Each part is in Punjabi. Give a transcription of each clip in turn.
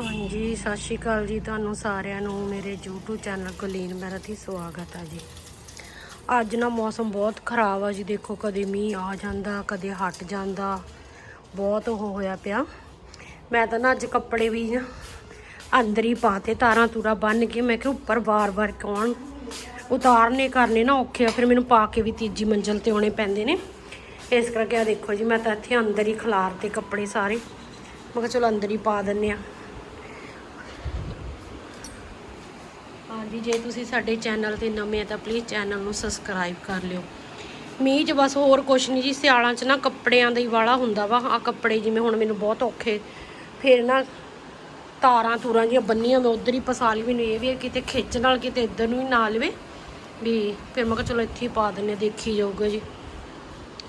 ਹਾਂਜੀ, ਸਤਿ ਸ਼੍ਰੀ ਅਕਾਲ ਜੀ ਤੁਹਾਨੂੰ ਸਾਰਿਆਂ ਨੂੰ, ਮੇਰੇ YouTube ਚੈਨਲ ਗੁਲੀਨ ਮੇਰਾ ਦੀ ਸਵਾਗਤ ਆ ਜੀ। ਅੱਜ ਨਾ ਮੌਸਮ ਬਹੁਤ ਖਰਾਬ ਆ ਜੀ, ਦੇਖੋ ਕਦੇ ਮੀਂਹ ਆ ਜਾਂਦਾ, ਕਦੇ ਹਟ ਜਾਂਦਾ, ਬਹੁਤ ਉਹ ਹੋਇਆ ਪਿਆ। ਮੈਂ ਤਾਂ ਨਾ ਅੱਜ ਕੱਪੜੇ ਵੀ ਨਾ ਅੰਦਰ ਹੀ ਪਾਤੇ ਤਾਰਾਂ ਤੂਰਾ ਬੰਨ ਕੇ, ਮੈਂ ਕਿਹਾ ਉੱਪਰ ਵਾਰ-ਵਾਰ ਕੌਣ ਉਤਾਰਨੇ ਕਰਨੇ ਨਾ ਔਖੇ ਆ, ਫਿਰ ਮੈਨੂੰ ਪਾ ਕੇ ਵੀ ਤੀਜੀ ਮੰਜ਼ਲ ਤੇ ਆਉਣੇ ਪੈਂਦੇ ਨੇ। ਇਸ ਕਰਕੇ ਆ ਦੇਖੋ ਜੀ, ਮੈਂ ਤਾਂ ਇੱਥੇ ਅੰਦਰ ਹੀ ਖਲਾਰ ਤੇ ਕੱਪੜੇ ਸਾਰੇ। ਮੈਂ ਕਿਹਾ ਚਲੋ ਅੰਦਰ ਹੀ ਪਾ ਦਿੰਨੇ ਆ। ਹਾਂਜੀ, ਜੇ ਤੁਸੀਂ ਸਾਡੇ ਚੈਨਲ ਤੇ ਨਵੇਂ ਆ ਤਾਂ ਪਲੀਜ਼ ਚੈਨਲ ਨੂੰ ਸਬਸਕ੍ਰਾਈਬ ਕਰ ਲਿਓ। ਮੀਂਹ 'ਚ ਬਸ ਹੋਰ ਕੁਛ ਨਹੀਂ ਜੀ, ਸਿਆਲਾਂ 'ਚ ਨਾ ਕੱਪੜਿਆਂ ਦਾ ਹੀ ਵਾਲਾ ਹੁੰਦਾ ਵਾ। ਆ ਕੱਪੜੇ ਜਿਵੇਂ ਹੁਣ ਮੈਨੂੰ ਬਹੁਤ ਔਖੇ, ਫਿਰ ਨਾ ਤਾਰਾਂ ਤੂਰਾਂ ਜੀਆਂ ਬੰਨੀਆਂ ਮੈਂ ਉਧਰ ਹੀ ਪਸਾ ਲਈ। ਮੈਨੂੰ ਇਹ ਵੀ ਹੈ ਕਿਤੇ ਖਿੱਚ ਨਾਲ ਕਿਤੇ ਇੱਧਰ ਨੂੰ ਹੀ ਨਾ ਲਵੇ। ਵੀ ਫਿਰ ਮੈਂ ਕਿਹਾ ਚਲੋ ਇੱਥੇ ਹੀ ਪਾ ਦਿੰਨੇ ਦੇਖੀ ਜਾਊਗਾ ਜੀ।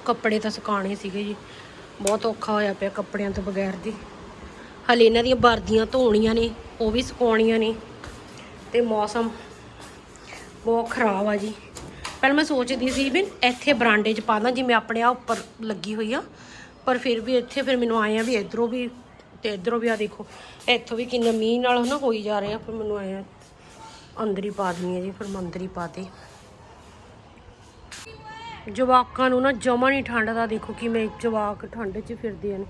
ਕੱਪੜੇ ਤਾਂ ਸੁਕਾਣੇ ਸੀਗੇ ਜੀ। ਬਹੁਤ ਔਖਾ ਹੋਇਆ ਪਿਆ ਕੱਪੜਿਆਂ ਤੋਂ ਬਗੈਰ ਦੀ। ਹਲੇ ਇਹਨਾਂ ਦੀਆਂ ਵਰਦੀਆਂ ਧੋਣੀਆਂ ਨੇ, ਉਹ ਵੀ ਸੁਕਾਉਣੀਆਂ ਨੇ। ਤੇ ਮੌਸਮ ਬਹੁਤ ਖਰਾਬ ਆ ਜੀ। ਪਹਿਲਾਂ ਮੈਂ ਸੋਚਦੀ ਸੀ ਵੀ ਇੱਥੇ ਬਰਾਂਡੇ 'ਚ ਪਾ ਦਾਂ ਜਿਵੇਂ ਆਪਣੇ ਆ ਉੱਪਰ ਲੱਗੀ ਹੋਈ ਆ। ਪਰ ਫਿਰ ਵੀ ਇੱਥੇ ਫਿਰ ਮੈਨੂੰ ਆਏ ਆ ਵੀ ਇਧਰੋਂ ਵੀ ਤੇ ਇਧਰੋਂ ਵੀ ਆ ਦੇਖੋ ਇੱਥੋਂ ਵੀ ਕਿੰਨਾ ਮੀਂਹ ਨਾਲ ਨਾ ਹੋਈ ਜਾ ਰਿਹਾ ਫਿਰ ਮੈਨੂੰ ਆਏ ਆ ਅੰਦਰ ਹੀ ਪਾ ਦਨੀ ਆ ਜੀ ਫਿਰ ਮੈਂ ਅੰਦਰ ਹੀ ਪਾਤੇ। ਜਵਾਕਾਂ ਨੂੰ ਨਾ ਜਮਾ ਨਹੀਂ ਠੰਡ ਦਾ ਦੇਖੋ ਕਿਵੇਂ ਜਵਾਕ ਠੰਡ 'ਚ ਫਿਰਦੇ ਨੇ।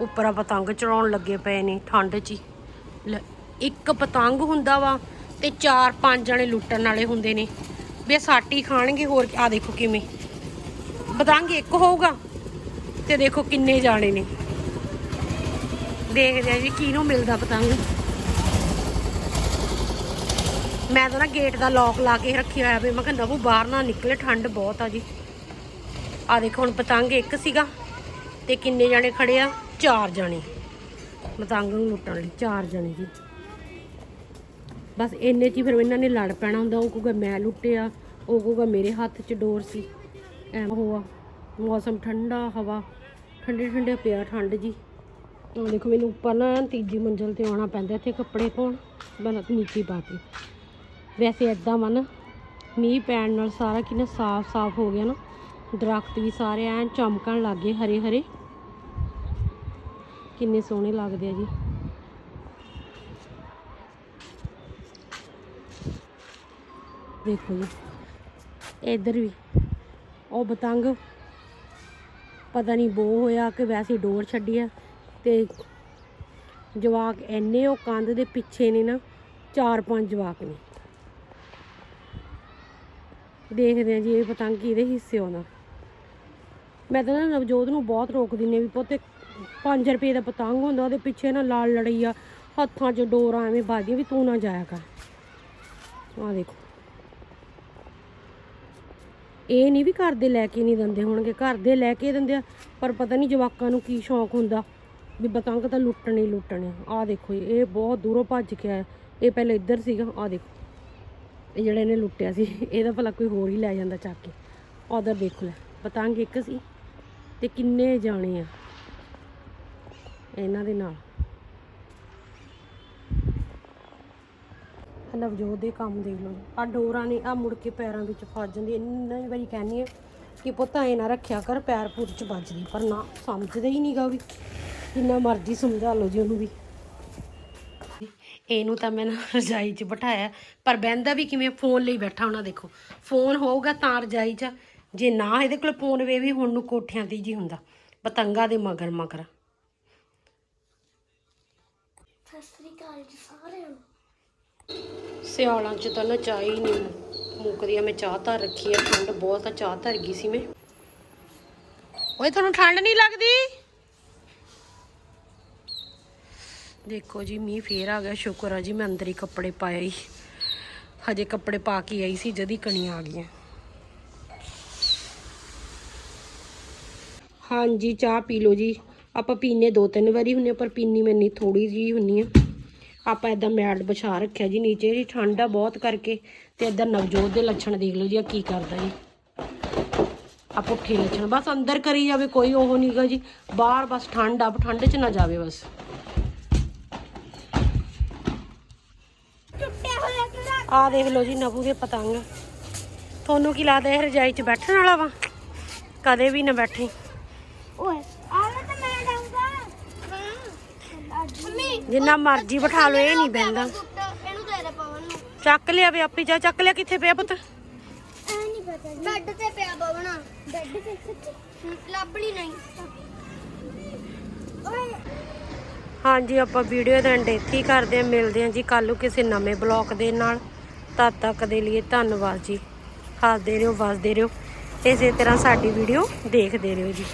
ਉੱਪਰ ਆ ਪਤੰਗ ਚੜਾਉਣ ਲੱਗੇ ਪਏ ਨੇ ਠੰਡ 'ਚ ਹੀ। ਲੈ, ਇੱਕ ਪਤੰਗ ਹੁੰਦਾ ਵਾ ਤੇ ਚਾਰ ਪੰਜ ਜਣੇ ਲੁੱਟਣ ਵਾਲੇ ਹੁੰਦੇ ਨੇ। ਵੀ ਸਾਟੀ ਖਾਣਗੇ, ਹੋਰ ਆ ਦੇਖੋ ਕਿਵੇਂ। ਪਤੰਗ ਇੱਕ ਹੋਊਗਾ ਤੇ ਦੇਖੋ ਕਿੰਨੇ ਜਾਣੇ ਨੇ। ਦੇਖਦੇ ਆ ਜੀ ਕਿਹਨੂੰ ਮਿਲਦਾ ਪਤੰਗ। ਮੈਂ ਤਾਂ ਨਾ ਗੇਟ ਦਾ ਲੌਕ ਲਾ ਕੇ ਰੱਖਿਆ ਹੋਇਆ ਵੀ ਮੈਂ ਕਿਹਾ ਨਵੂ ਬਾਹਰ ਨਾ ਨਿਕਲੇ, ਠੰਡ ਬਹੁਤ ਆ ਜੀ। ਆ ਦੇਖੋ ਹੁਣ ਪਤੰਗ ਇੱਕ ਸੀਗਾ ਤੇ ਕਿੰਨੇ ਜਾਣੇ ਖੜੇ ਆ? ਚਾਰ ਜਾਣੇ। ਪਤੰਗ ਨੂੰ ਲੁੱਟਣ ਲਈ ਚਾਰ ਜਾਣੇ ਜੀ। ਬਸ ਇੰਨੇ ਚ ਹੀ ਫਿਰ ਇਹਨਾਂ ਨੇ ਲੜ ਪੈਣਾ ਹੁੰਦਾ, ਉਹ ਕਹੂਗਾ ਮੈਂ ਲੁੱਟਿਆ, ਉਹ ਕਹੂਗਾ ਮੇਰੇ ਹੱਥ 'ਚ ਡੋਰ ਸੀ। ਐ ਹੋਆ ਮੌਸਮ ਠੰਡਾ ਹਵਾ, ਠੰਡੇ ਠੰਡੇ ਪਿਆ ਠੰਡ ਜੀ। ਉਹ ਦੇਖੋ, ਮੈਨੂੰ ਉੱਪਰ ਨਾ ਤੀਜੀ ਮੰਜ਼ਲ ਤੇ ਆਉਣਾ ਪੈਂਦਾ, ਇੱਥੇ ਕੱਪੜੇ ਪਾਉਣ ਬਣਾ ਨੀਚੇ ਪਾ ਕੇ। ਵੈਸੇ ਐਦਾਂ ਮਨ ਮੀਂਹ ਪੈਣ ਨਾਲ ਸਾਰਾ ਕਿੰਨਾ ਸਾਫ਼-ਸਾਫ਼ ਹੋ ਗਿਆ ਨਾ, ਦਰਖਤ ਵੀ ਸਾਰੇ ਐਂ ਚਮਕਣ ਲੱਗ ਗਏ ਹਰੇ ਹਰੇ। ਕਿੰਨੇ ਸੋਹਣੇ ਲੱਗਦੇ ਆ ਜੀ। ਦੇਖੋ ਜੀ, ਇੱਧਰ ਵੀ। ਉਹ ਪਤੰਗ ਪਤਾ ਨਹੀਂ ਬੋ ਹੋਇਆ ਕਿ ਵੈਸੇ ਡੋਰ ਛੱਡੀ ਆ ਤੇ ਜਵਾਕ ਐਨੇ ਉਹ ਕੰਧ ਦੇ ਪਿੱਛੇ ਨੇ ਨਾ, ਚਾਰ ਪੰਜ ਜਵਾਕ ਨੇ। ਦੇਖਦੇ ਆ ਜੀ ਇਹ ਪਤੰਗ ਕਿਹਦੇ ਹਿੱਸੇ ਆਉਂਦਾ ਮੈਂ ਤਾਂ ਨਾ ਨਵਜੋਤ ਨੂੰ ਬਹੁਤ ਰੋਕ ਨੇ ਵੀ ਪੁੱਤ 5 ਰੁਪਏ ਦਾ ਪਤੰਗ ਹੁੰਦਾ, ਉਹਦੇ ਪਿੱਛੇ ਨਾ ਲਾਲ ਲੜਈ ਆ, ਹੱਥਾਂ 'ਚ ਡੋਰਾਂ ਐਵੇਂ ਬਾਜੀ ਵੀ ਤੂੰ ਨਾ ਜਾਇਆ ਕਰ। ਆਹ ਦੇਖੋ। ਇਹ ਨਹੀਂ ਵੀ ਘਰ ਦੇ ਲੈ ਕੇ ਨਹੀਂ ਦਿੰਦੇ ਹੋਣਗੇ। ਘਰ ਦੇ ਲੈ ਕੇ ਦਿੰਦੇ ਆ ਪਰ ਪਤਾ ਨਹੀਂ ਜਵਾਕਾਂ ਨੂੰ ਕੀ ਸ਼ੌਂਕ ਹੁੰਦਾ। ਵੀ ਪਤੰਗ ਤਾਂ ਲੁੱਟਣੇ ਹੀ ਲੁੱਟਣੇ ਆਹ ਦੇਖੋ ਜੀ, ਇਹ ਬਹੁਤ ਦੂਰੋਂ ਭੱਜ ਕੇ ਆਇਆ। ਇਹ ਪਹਿਲਾਂ ਇੱਧਰ ਸੀਗਾ ਆਹ ਦੇਖੋ। ਇਹ ਜਿਹੜਾ ਇਹਨੇ ਲੁੱਟਿਆ ਸੀ ਇਹਦਾ ਭਲਾ ਕੋਈ ਹੋਰ ਹੀ ਲੈ ਜਾਂਦਾ ਚੱਕ ਕੇ। ਉਧਰ ਦੇਖ ਲੈ ਪਤੰਗ ਇੱਕ ਸੀ ਤੇ ਕਿੰਨੇ ਜਾਣੇ ਆ। ਇਹਨਾਂ ਦੇ ਨਾਲ। ਨਵਜੋਤ ਦੇ ਕੰਮ ਦੇਖ ਲਓ ਆ ਡੋਰਾਂ ਨੇ ਆ ਮੁੜ ਕੇ ਪੈਰਾਂ ਵਿੱਚ ਫਸ ਜਾਂਦੀ। ਇੰਨਾ ਵਾਰੀ ਕਹਿੰਦੀ ਆ ਕਿ ਪੁੱਤ ਐ ਨਾ ਰੱਖਿਆ ਕਰ, ਪੈਰ ਪੂਰ ਚ ਵੱਜਦੀ ਪਰ ਨਾ, ਸਮਝਦਾ ਹੀ ਨਹੀਂਗਾ ਵੀ। ਜਿੰਨਾ ਮਰਜ਼ੀ ਸਮਝਾ ਲਓ ਜੀ ਉਹਨੂੰ ਵੀ। ਇਹਨੂੰ ਤਾਂ ਮੈਂ ਨਾ ਰਜਾਈ 'ਚ ਬਿਠਾਇਆ। ਪਰ ਬਹਿੰਦਾ ਵੀ ਕਿਵੇਂ, ਫੋਨ ਲਈ ਬੈਠਾ ਹੋਣਾ ਦੇਖੋ। ਫੋਨ ਹੋਊਗਾ ਤਾਂ ਰਜਾਈ 'ਚ। ਜੇ ਨਾ ਇਹਦੇ ਕੋਲ ਫੋਨ ਵੇ, ਵੀ ਹੁਣ ਨੂੰ ਕੋਠਿਆਂ ਤੇ ਜੀ ਹੁੰਦਾ। ਪਤੰਗਾ ਦੇ ਮਗਰ ਮਗਰ ਸਤਿ ਸ੍ਰੀ ਅਕਾਲ ਜੀ ਸਾਰਿਆਂ ਨੂੰ। ਸਿਆਲਾਂ 'ਚ ਤਾਂ ਨਾ ਚਾਹ ਹੀ ਨਹੀਂ ਮੁੱਕਦੀ ਆ। ਮੈਂ ਚਾਹ ਧਰ ਰੱਖੀ ਆ, ਠੰਡ ਬਹੁਤ ਆ, ਚਾਹ ਧਰ ਗਈ ਸੀ ਮੈਂ। ਓਏ, ਤੁਹਾਨੂੰ ਠੰਡ ਨਹੀਂ ਲੱਗਦੀ? ਦੇਖੋ ਜੀ, ਮੀਂਹ ਫੇਰ ਆ ਗਿਆ। ਸ਼ੁਕਰ ਆ ਜੀ, ਮੈਂ ਅੰਦਰ ਹੀ ਕੱਪੜੇ ਪਾਏ ਹੀ ਹਜੇ ਕੱਪੜੇ ਪਾ ਕੇ ਆਈ ਸੀ, ਜਦੀ ਕਣੀਆਂ ਆ ਗਈਆਂ। ਹਾਂਜੀ, ਚਾਹ ਪੀ ਲਓ ਜੀ। ਆਪਾਂ ਪੀਨੇ ਦੋ ਤਿੰਨ ਵਾਰੀ ਹੁੰਨੇ ਪਰ ਪੀਨੀ ਮੈਨੀ ਥੋੜੀ ਜੀ ਹੁੰਨੀ ਆ। ਆਪਾਂ ਇਦਾਂ ਮੈਟ ਵਿਛਾ ਰੱਖਿਆ ਜੀ ਨੀਚੇ ਜੀ ਠੰਡ ਆ ਬਹੁਤ ਕਰਕੇ ਤੇ ਇਦਾਂ ਨਵਜੋਤ ਦੇ ਲੱਛਣ ਦੇਖ ਲਓ ਜੀ ਆ ਕੀ ਕਰਦਾ ਜੀ। ਆ ਪੁੱਠੇ ਲੱਛਣ ਬਸ ਅੰਦਰ ਕਰੀ ਜਾਵੇ ਕੋਈ ਉਹ ਨਹੀਂਗਾ ਜੀ ਬਾਹਰ ਬਸ ਠੰਡ ਆ ਠੰਡ 'ਚ ਨਾ ਜਾਵੇ ਬਸ। ਆ ਦੇਖ ਲਓ ਜੀ ਨਬੂ ਦੇ ਪਤੰਗ। ਤੁਹਾਨੂੰ ਕੀ ਲੱਗਦਾ ਇਹ ਰਜਾਈ 'ਚ ਬੈਠਣ ਵਾਲਾ ਵਾ? ਕਦੇ ਵੀ ਨਾ ਬੈਠੇ ਓਏ ਆਲੇ ਤਾਂ ਮੈਂ ਡਾਉਂਗਾ ਹਾਂ ਮੰਮੀ ਜਿੰਨਾ ਮਰਜ਼ੀ ਬਿਠਾ ਲਓ ਇਹ ਨਹੀਂ ਬਹਿੰਦਾ। ਇਹਨੂੰ ਦੇ ਦੇ ਪਵਨ ਨੂੰ। ਚੱਕ ਲਿਆ ਵੇ ਆਪੀ ਜਾ ਚੱਕ ਲਿਆ ਕਿੱਥੇ ਪਿਆ ਪੁੱਤ? ਐ ਨਹੀਂ ਪਤਾ ਬੈੱਡ ਤੇ ਪਿਆ ਪਵਨ। ਬੈੱਡ ਤੇ ਸੱਚੀ ਲੱਭਣੀ ਨਹੀਂ। ਓਏ। ਹਾਂਜੀ ਆਪਾਂ ਵੀਡੀਓ ਦਾ ਐਂਡ ਇੱਥੇ ਹੀ ਕਰਦੇ ਹਾਂ। ਮਿਲਦੇ ਹਾਂ ਜੀ ਕੱਲ ਨੂੰ ਕਿਸੇ ਨਵੇਂ ਬਲੌਗ ਦੇ ਨਾਲ। ਤਦ ਤੱਕ ਦੇ ਲਈ ਧੰਨਵਾਦ ਜੀ। ਹੱਸਦੇ ਰਹੋ ਵਸਦੇ ਰਹੋ। ਇਸੇ ਤਰ੍ਹਾਂ ਸਾਡੀ ਵੀਡੀਓ ਦੇਖਦੇ ਰਹੋ ਜੀ।